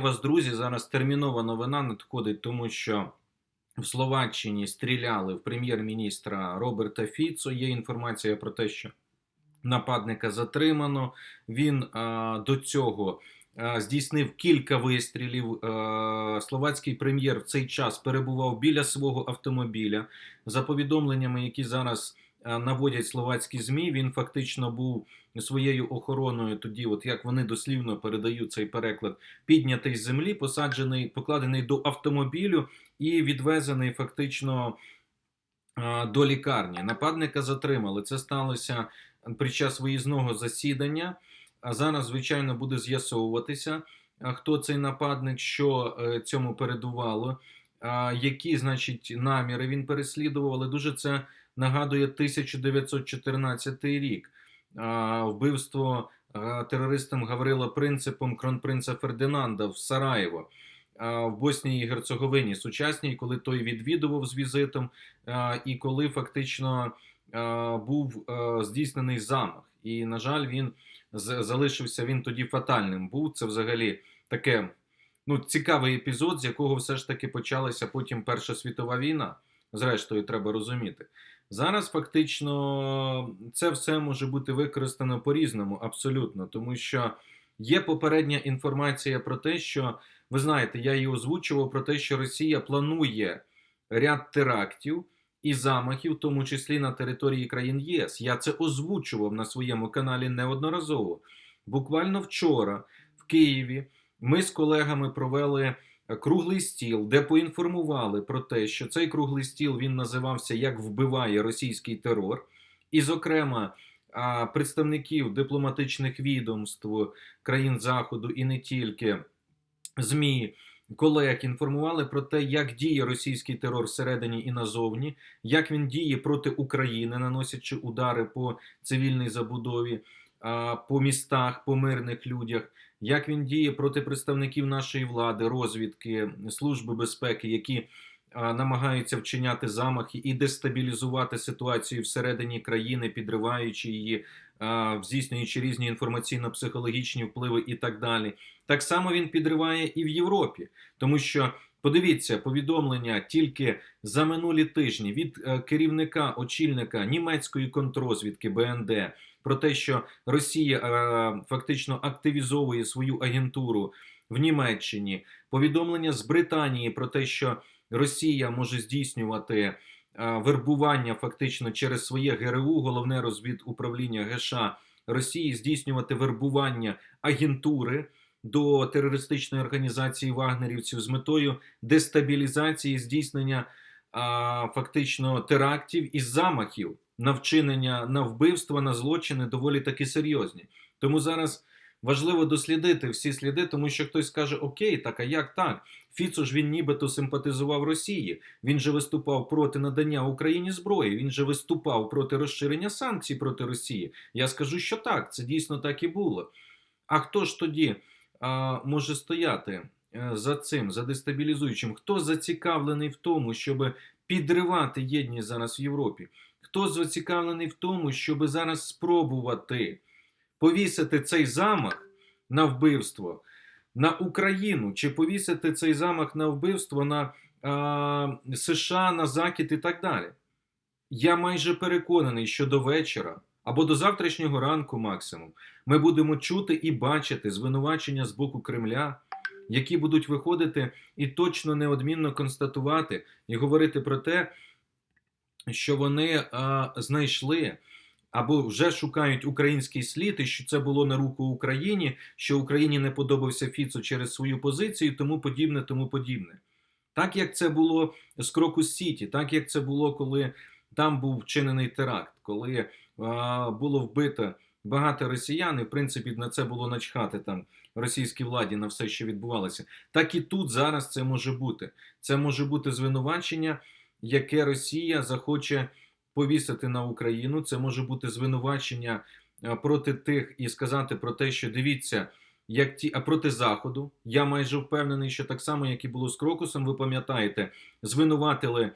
вас, друзі, зараз термінова новина надходить, тому що в Словаччині стріляли в прем'єр-міністра Роберта Фіцо. Є інформація про те, що нападника затримано. Він а, до цього здійснив кілька вистрілів. Словацький прем'єр в цей час перебував біля свого автомобіля. За повідомленнями, які зараз наводять словацькі змі, він фактично був своєю охороною. Тоді, от як вони дослівно передають цей переклад, піднятий з землі, посаджений, покладений до автомобілю і відвезений фактично до лікарні. Нападника затримали. Це сталося під час виїзного засідання. А зараз, звичайно, буде з'ясовуватися, хто цей нападник, що е, цьому передувало, які, значить, наміри він переслідував. Але дуже це нагадує 1914 рік. Вбивство терористам Гаврила Принципом кронпринца Фердинанда в Сараєво. В Боснії і Герцеговині сучасній, коли той відвідував з візитом, і коли фактично був здійснений замах. І, на жаль, він залишився він тоді фатальним. Був це взагалі таке ну, цікавий епізод, з якого все ж таки почалася потім Перша світова війна. Зрештою, треба розуміти. Зараз фактично це все може бути використано по-різному, абсолютно, тому що є попередня інформація про те, що ви знаєте, я її озвучував про те, що Росія планує ряд терактів і замахів, в тому числі на території країн ЄС. Я це озвучував на своєму каналі неодноразово. Буквально вчора в Києві ми з колегами провели круглий стіл, де поінформували про те, що цей круглий стіл він називався Як вбиває російський терор, і, зокрема, представників дипломатичних відомств країн Заходу і не тільки ЗМІ. Колег інформували про те, як діє російський терор всередині і назовні, як він діє проти України, наносячи удари по цивільній забудові, по містах, по мирних людях, як він діє проти представників нашої влади, розвідки, служби безпеки, які намагаються вчиняти замахи і дестабілізувати ситуацію всередині країни, підриваючи її, здійснюючи різні інформаційно-психологічні впливи і так далі. Так само він підриває і в Європі, тому що. Подивіться повідомлення тільки за минулі тижні від е, керівника очільника німецької контрозвідки БНД про те, що Росія е, фактично активізовує свою агентуру в Німеччині. Повідомлення з Британії про те, що Росія може здійснювати вербування фактично через своє ГРУ, головне розвідуправління ГШ Росії, здійснювати вербування агентури до терористичної організації вагнерівців з метою дестабілізації здійснення а, фактично терактів і замахів на вчинення на вбивства, на злочини доволі таки серйозні. Тому зараз важливо дослідити всі сліди, тому що хтось скаже: Окей, так а як так? Фіцо ж він нібито симпатизував Росії. Він же виступав проти надання Україні зброї. Він же виступав проти розширення санкцій проти Росії. Я скажу, що так, це дійсно так і було. А хто ж тоді а, може стояти е, за цим, за дестабілізуючим? Хто зацікавлений в тому, щоб підривати єдність зараз в Європі? Хто зацікавлений в тому, щоб зараз спробувати повісити цей замах на вбивство на Україну, чи повісити цей замах на вбивство на а, США, на Захід і так далі? Я майже переконаний, що до вечора або до завтрашнього ранку, максимум, ми будемо чути і бачити звинувачення з боку Кремля, які будуть виходити і точно неодмінно констатувати і говорити про те, що вони а, знайшли або вже шукають український слід, і що це було на руку Україні, що Україні не подобався Фіцо через свою позицію, тому подібне, тому подібне. Так як це було з Крокус Сіті, так як це було, коли там був вчинений теракт, коли а, було вбито багато росіян, і в принципі на це було начхати там російській владі на все, що відбувалося. Так і тут зараз це може бути. Це може бути звинувачення, яке Росія захоче повісити на Україну. Це може бути звинувачення проти тих і сказати про те, що дивіться. Як ті, а проти заходу, я майже впевнений, що так само, як і було з Крокусом, ви пам'ятаєте, звинуватили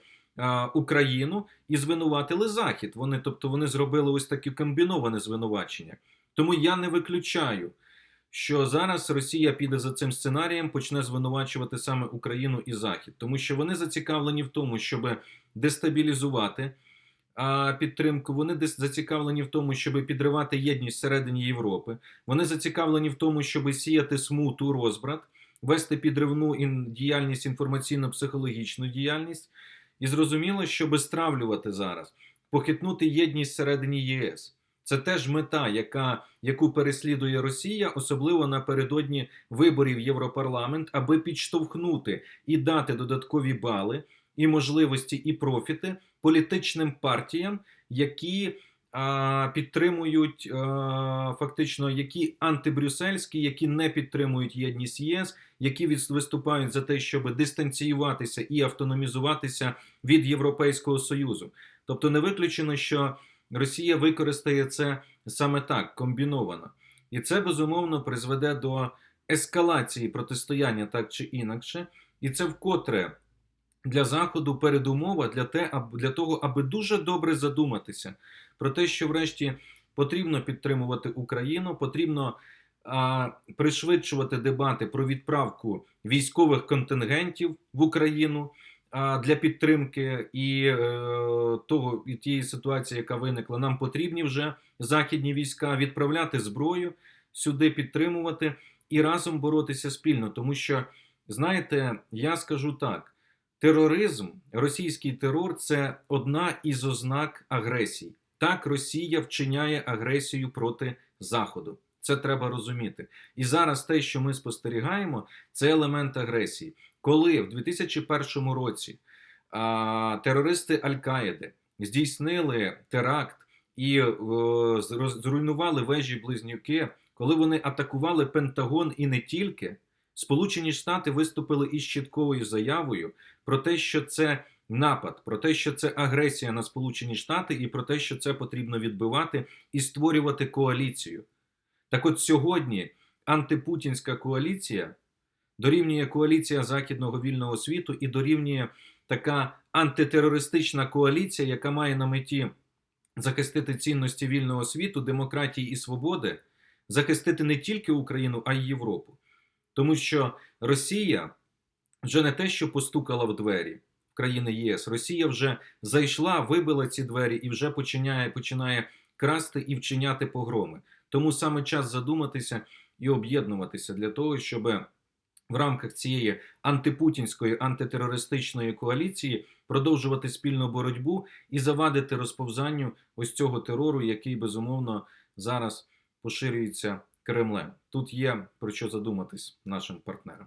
Україну і звинуватили Захід. Вони, тобто, вони зробили ось таке комбіноване звинувачення. Тому я не виключаю, що зараз Росія піде за цим сценарієм, почне звинувачувати саме Україну і Захід, тому що вони зацікавлені в тому, щоб дестабілізувати підтримку. Вони дес- зацікавлені в тому, щоб підривати єдність всередині Європи. Вони зацікавлені в тому, щоб сіяти смуту, розбрат, вести підривну діяльність, інформаційно-психологічну діяльність. І зрозуміло, щоб стравлювати зараз, похитнути єдність всередині ЄС. Це теж мета, яка, яку переслідує Росія, особливо напередодні виборів Європарламент, аби підштовхнути і дати додаткові бали, і можливості, і профіти політичним партіям, які а, підтримують а, фактично, які антибрюссельські, які не підтримують єдність ЄС, які від- виступають за те, щоб дистанціюватися і автономізуватися від Європейського Союзу. Тобто не виключено, що Росія використає це саме так, комбіновано. І це безумовно призведе до ескалації протистояння так чи інакше. І це вкотре для Заходу передумова для, те, для того, аби дуже добре задуматися про те, що врешті потрібно підтримувати Україну, потрібно а, пришвидшувати дебати про відправку військових контингентів в Україну а, для підтримки і е, того і тієї ситуації, яка виникла. Нам потрібні вже західні війська відправляти зброю сюди, підтримувати і разом боротися спільно. Тому що, знаєте, я скажу так. Тероризм, російський терор це одна із ознак агресії. Так, Росія вчиняє агресію проти Заходу. Це треба розуміти. І зараз те, що ми спостерігаємо, це елемент агресії. Коли в 2001 році а, терористи Аль-Каїди здійснили теракт і е, зруйнували вежі близнюки, коли вони атакували Пентагон і не тільки, Сполучені Штати виступили із чіткою заявою про те, що це напад, про те, що це агресія на Сполучені Штати, і про те, що це потрібно відбивати і створювати коаліцію. Так от сьогодні антипутінська коаліція дорівнює коаліція Західного вільного світу і дорівнює така антитерористична коаліція, яка має на меті захистити цінності вільного світу, демократії і свободи, захистити не тільки Україну, а й Європу. Тому що Росія вже не те, що постукала в двері в країни ЄС, Росія вже зайшла, вибила ці двері і вже починає, починає красти і вчиняти погроми. Тому саме час задуматися і об'єднуватися для того, щоб в рамках цієї антипутінської антитерористичної коаліції продовжувати спільну боротьбу і завадити розповзанню ось цього терору, який безумовно зараз поширюється Кремлем. Тут є про що задуматись нашим партнерам.